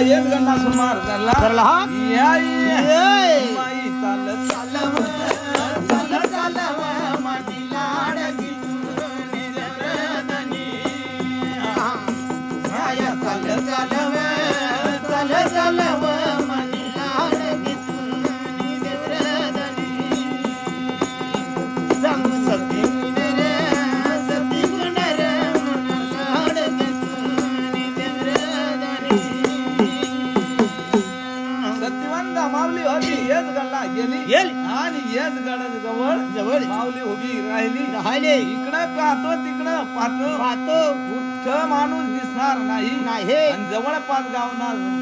येत गंडा सुमार झाला हा या या. ये. माई चालत येत गल्ला गेली. गेली. आणि जवळ जवळ. माऊली उभी राहिली. राहिले. इकडं पाहतो तिकडं पाहतो. पाहतो. कुठं माणूस दिसणार नाही. नाही. आणि जवळपास गावणार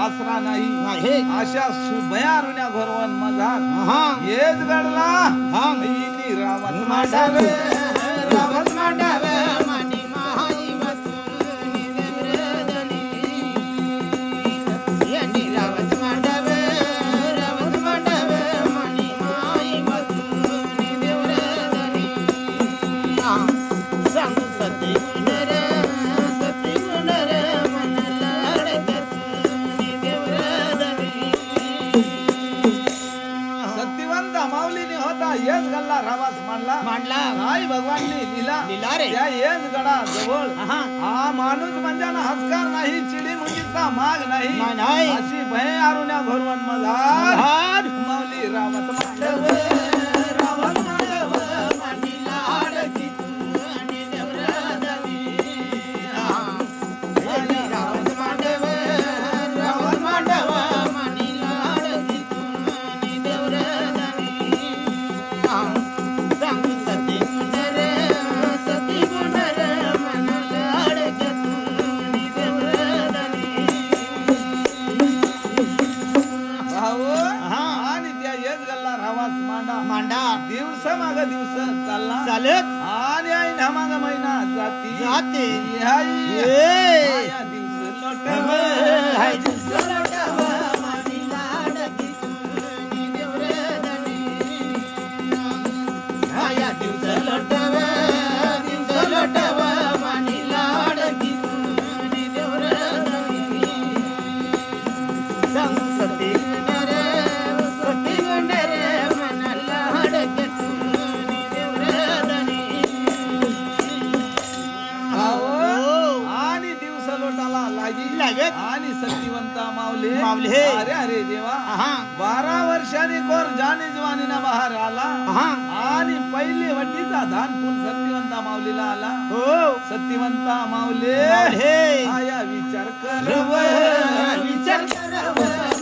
आसरा नाही. नाही. अशा सुभया रुण्या घरवन मजार हा गडला. हा. इली रावण मांडाव माऊलीने होता येस गल्ला रावास मांडला मांडला आई भगवाननी लिला लिला रे. त्या येस गडा जवळ. हा माणूस म्हणजे ना हसकार नाही चिडी मुंजीचा माग नाही. अशी भय आरुण्या मजार हार माऊली रावत मांडव दिवस चालला. चालत. आणि आई माग महिना. जाती. हाय. दिवस. हाय सरडव बारा वर्षांनी कोर जाने जवानीना बाहेर आला? हा. आणि पहिले वटीचा धान फुल सत्यवंता माऊलीला आला? हो. सत्यवंता माऊले. मावले. आया विचार कर विचार करव.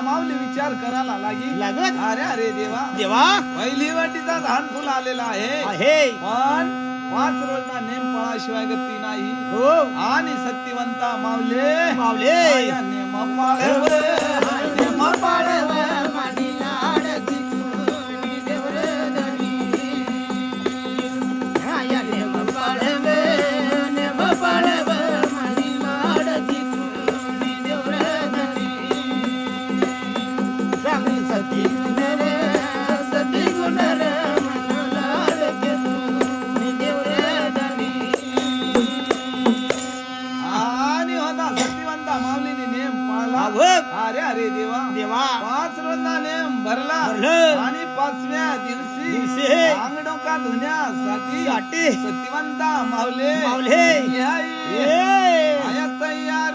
माऊली विचार करायला लागी लागत? अरे अरे देवा. देवा? पहिली वाटीचा धान फुल आलेला आहे. आहे. पण पाच रोजचा नेम पळाशिवाय गती नाही. हो. आणि सत्यवंता माऊले. मावले देवा. देवा. पाच रोजचा नेम भरला. आणि पाचव्या दिवशी अंगडोका धुण्यासाठी साठी सत्यवंता मावले. आया तयार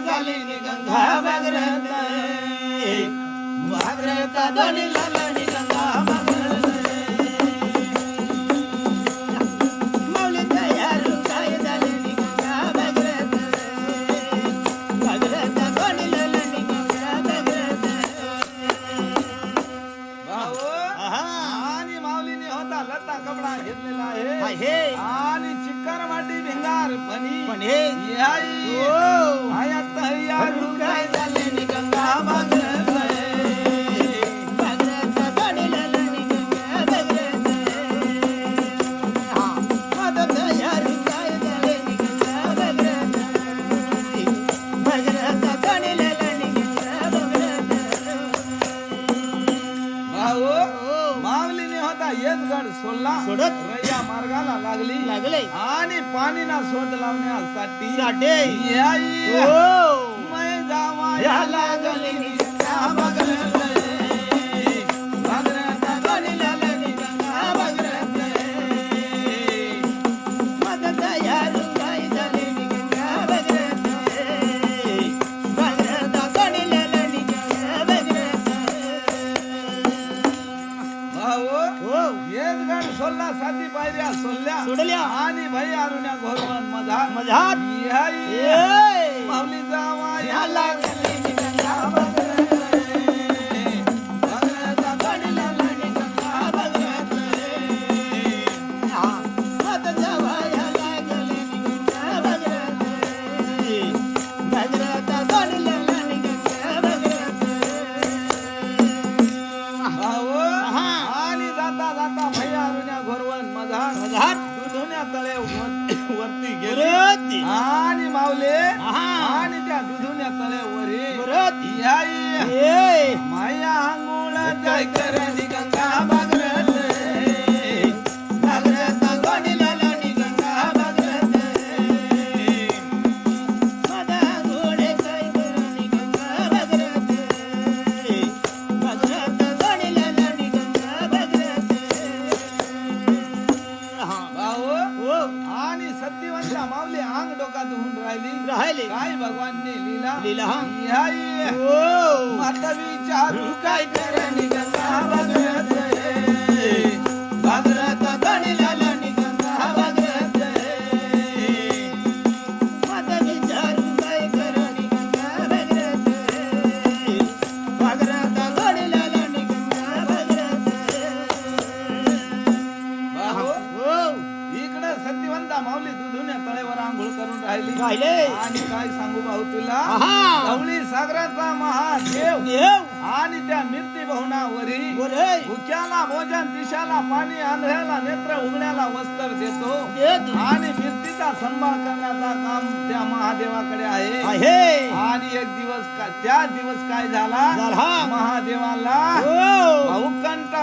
झाली गंगा भागरत. भागरत दोन्ही त्या येतगड सोडला. सोडत. रय्या मार्गाला लागली. लागले. आणि पाणीना शोध लावण्यासाठी साठे. याई. हो. मै जावा लागली. हो येतगड सोडला साती पायऱ्या सोडल्या सोडल्या. आणि भई आरुण्या घोरवण मधा ए! माऊली जावा या या मजात दुधुण्या तळे वर- वरती गेले. आणि आहा. आणि त्या दुधुण्या तळे वरी. परत याई ए. माया आंघोळ जय करणी सत्यवंता माऊली आंग डोका धुवून राहिली. राहिले. काय भगवानने लीला लीला माता विचारू काय करणी गंगा आंघोळ करून राहिली. राहिले. आणि काय सांगू भाऊ तुला? धवळी सागराचा महादेव. देव. आणि त्या मिरती भवनावरी भुक्याला भोजन दिशाला पाणी आंधळ्याला नेत्र उघड्याला वस्त्र देतो. आणि मिरतीचा सन्मान करण्याचा काम त्या महादेवाकडे आहे. आणि एक दिवस का- त्या दिवस काय झाला? झाला. महादेवाला हो. भाऊकंठ